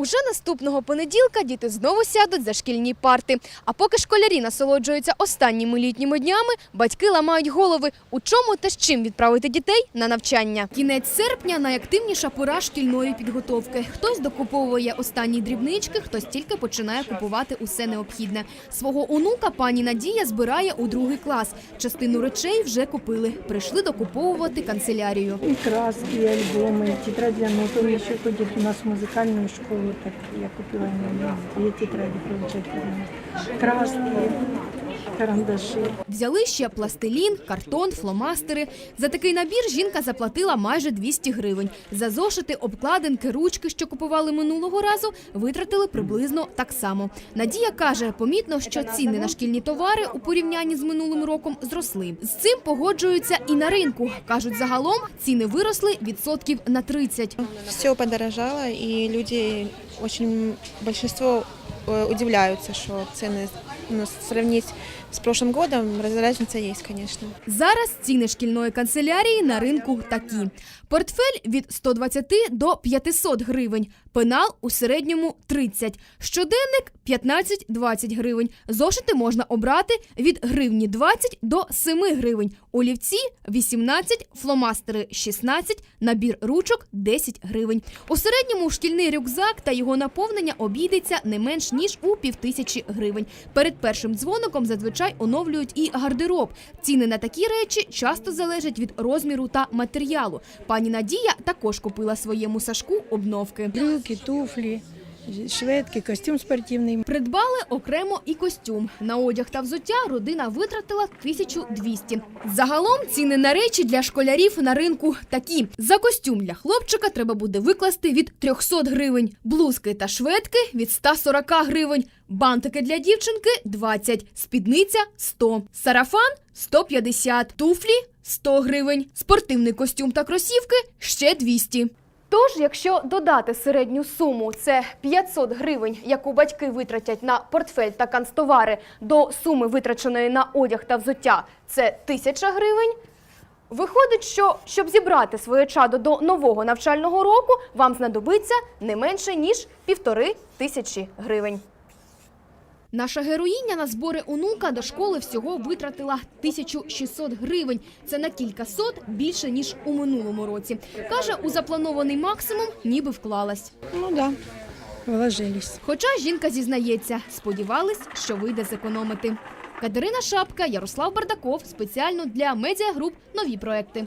Уже наступного понеділка діти знову сядуть за шкільні парти. А поки школярі насолоджуються останніми літніми днями, батьки ламають голови, у чому та з чим відправити дітей на навчання. Кінець серпня найактивніша пора шкільної підготовки. Хтось докуповує останні дрібнички, хтось тільки починає купувати усе необхідне. Свого онука пані Надія збирає у другий клас. Частину речей вже купили. Прийшли докуповувати канцелярію. И краски, и альбомы, и тетрадь для нот. Он еще у нас в музыкальную школу, так я купила ему две тетради, получается. Краски, карандаши. Взяли ще пластилін, картон, фломастери. За такий набір жінка заплатила майже 200 гривень. За зошити, обкладинки, ручки, що купували минулого разу, витратили приблизно так само. Надія каже, помітно, що ціни на шкільні товари у порівнянні з минулим роком зросли. З цим погоджуються і на ринку. кажуть, загалом ціни виросли відсотків на 30. Все подорожало, и люди, очень большинство э, удивляются, что цены ну, сравнить с прошлым годом, раз- разница есть, конечно. Зараз ціни шкільної канцелярії на ринку такі: портфель від 120 до 500 гривень, пенал у середньому 30, щоденник 15-20 гривень. Зошити можна обрати від гривні 20 до 7 гривень, олівці 18, фломастери 16, набір ручок 10 гривень. У середньому шкільний рюкзак та його наповнення обійдеться не менш ніж у півтисячі гривень. Перед першим дзвоником зазвичай оновлюють і гардероб. Ціни на такі речі часто залежать від розміру та матеріалу. Пані Надія також купила своєму Сашку обновки. Брюки, туфли, шведки, костюм спортивный. Придбали окремо і костюм. На одяг та взуття родина витратила 1200. Загалом ціни на речі для школярів на ринку такі: за костюм для хлопчика треба буде викласти від 300 гривень, блузки та шведки від 140 гривень, бантики для дівчинки 20, спідниця 100, сарафан 150, туфлі 100 гривень, спортивний костюм та кросівки ще 200. Тож, якщо додати середню суму, це 500 гривень, яку батьки витратять на портфель та канцтовари, до суми витраченої на одяг та взуття, це 1000 гривень. Виходить, що щоб зібрати своє чадо до нового навчального року, вам знадобиться не менше ніж півтори тисячі гривень. Наша героїня на збори онука до школи всього витратила 1600 гривень. Це на кілька сот більше ніж у минулому році. Каже, у запланований максимум ніби вклалась. Ну да, вложились. Хоча жінка зізнається, сподівались, що вийде зекономити. Катерина Шапка, Ярослав Бардаков спеціально для медіагруп нові проекти.